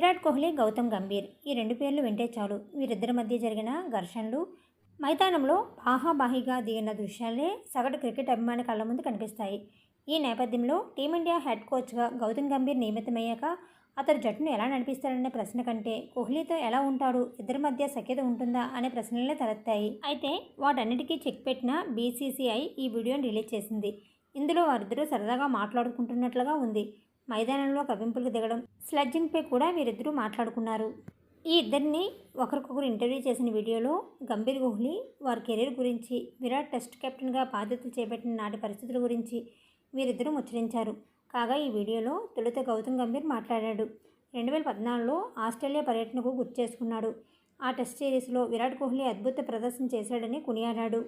విరాట్ కోహ్లీ గౌతమ్ గంభీర్. ఈ రెండు పేర్లు వింటే చాలు. వీరిద్దరి మధ్య జరిగిన ఘర్షణలు మైదానంలో బాహాబాహిగా దిగిన దృశ్యాలే సగటు క్రికెట్ అభిమాని కళ్ళ ముందు కనిపిస్తాయి. ఈ నేపథ్యంలో టీమిండియా హెడ్ కోచ్గా గౌతమ్ గంభీర్ నియమితమయ్యాక అతడు జట్టును ఎలా నడిపిస్తాడనే ప్రశ్న కంటే కోహ్లీతో ఎలా ఉంటాడు ఇద్దరి మధ్య సఖ్యత ఉంటుందా అనే ప్రశ్నలే తలెత్తాయి. అయితే వాటన్నిటికీ చెక్ పెట్టిన బీసీసీఐ ఈ వీడియోని రిలీజ్ చేసింది. ఇందులో వారిద్దరూ సరదాగా మాట్లాడుకుంటున్నట్లుగా ఉంది. మైదానంలో కవింపులకు దిగడం స్లడ్జింగ్పై కూడా వీరిద్దరూ మాట్లాడుకున్నారు. ఈ ఇద్దరిని ఒకరికొకరు ఇంటర్వ్యూ చేసిన వీడియోలో గంభీర్ కోహ్లీ వారి కెరీర్ గురించి విరాట్ టెస్ట్ కెప్టెన్గా బాధ్యతలు చేపట్టిన నాటి పరిస్థితుల గురించి వీరిద్దరూ ముచ్చరించారు కాగా ఈ వీడియోలో తొలుత గౌతమ్ గంభీర్ మాట్లాడాడు. రెండు వేల పద్నాలుగులో ఆస్ట్రేలియా పర్యటనకు గుర్తు చేసుకున్నాడు. ఆ టెస్ట్ సిరీస్లో విరాట్ కోహ్లీ అద్భుత ప్రదర్శన చేశాడని కొనియాడాడు.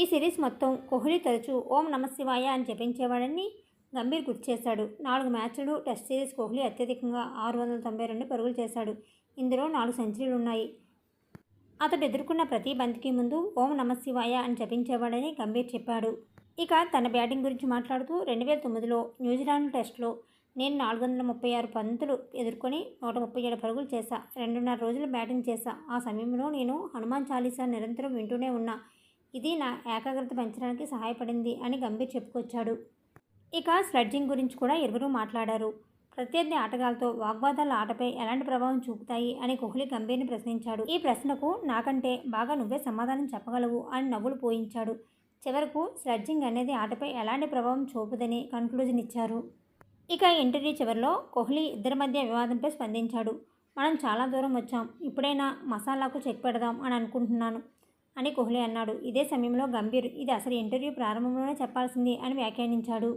ఈ సిరీస్ మొత్తం కోహ్లీ తరచూ ఓం నమశివాయ అని జపించేవాడని గంభీర్ గుర్తు చేశాడు. నాలుగు మ్యాచ్లు టెస్ట్ సిరీస్ కోహ్లీ అత్యధికంగా ఆరు వందల తొంభై రెండు పరుగులు చేశాడు. ఇందులో నాలుగు సెంచరీలు ఉన్నాయి అతడు ఎదుర్కొన్న ప్రతి బంతికి ముందు ఓం నమశివాయ అని జపించేవాడని గంభీర్ చెప్పాడు. ఇక తన బ్యాటింగ్ గురించి మాట్లాడుతూ రెండు వేల తొమ్మిదిలో న్యూజిలాండ్ టెస్ట్లో నేను నాలుగు వందల ముప్పై ఆరు పంతులు ఎదుర్కొని నూట ముప్పై ఏడు పరుగులు చేశా. రెండున్నర రోజులు బ్యాటింగ్ చేశా. ఆ సమయంలో నేను హనుమాన్ చాలీసా నిరంతరం వింటూనే ఉన్నా. ఇది నా ఏకాగ్రత పెంచడానికి సహాయపడింది అని గంభీర్ చెప్పుకొచ్చాడు. ఇక స్లెడ్జింగ్ గురించి కూడా ఇరువురు మాట్లాడారు. ప్రత్యర్థి ఆటగాళ్ళతో వాగ్వాదాల ఆటపై ఎలాంటి ప్రభావం చూపుతాయి అని కోహ్లీ గంభీర్ని ప్రశ్నించాడు. ఈ ప్రశ్నకు నాకంటే బాగా నువ్వే సమాధానం చెప్పగలవు అని నవ్వులు పోయించాడు. చివరకు స్లెడ్జింగ్ అనేది ఆటపై ఎలాంటి ప్రభావం చూపుదని కన్క్లూజన్ ఇచ్చారు. ఇక ఇంటర్వ్యూ చివరిలో కోహ్లీ ఇద్దరి మధ్య వివాదంపై స్పందించాడు. మనం చాలా దూరం వచ్చాం. ఇప్పుడైనా మసాలాకు చెక్ పెడదాం అని అనుకుంటున్నాను అని కోహ్లీ అన్నాడు. ఇదే సమయంలో గంభీర్ ఇది అసలు ఇంటర్వ్యూ ప్రారంభంలోనే చెప్పాల్సింది అని వ్యాఖ్యానించాడు.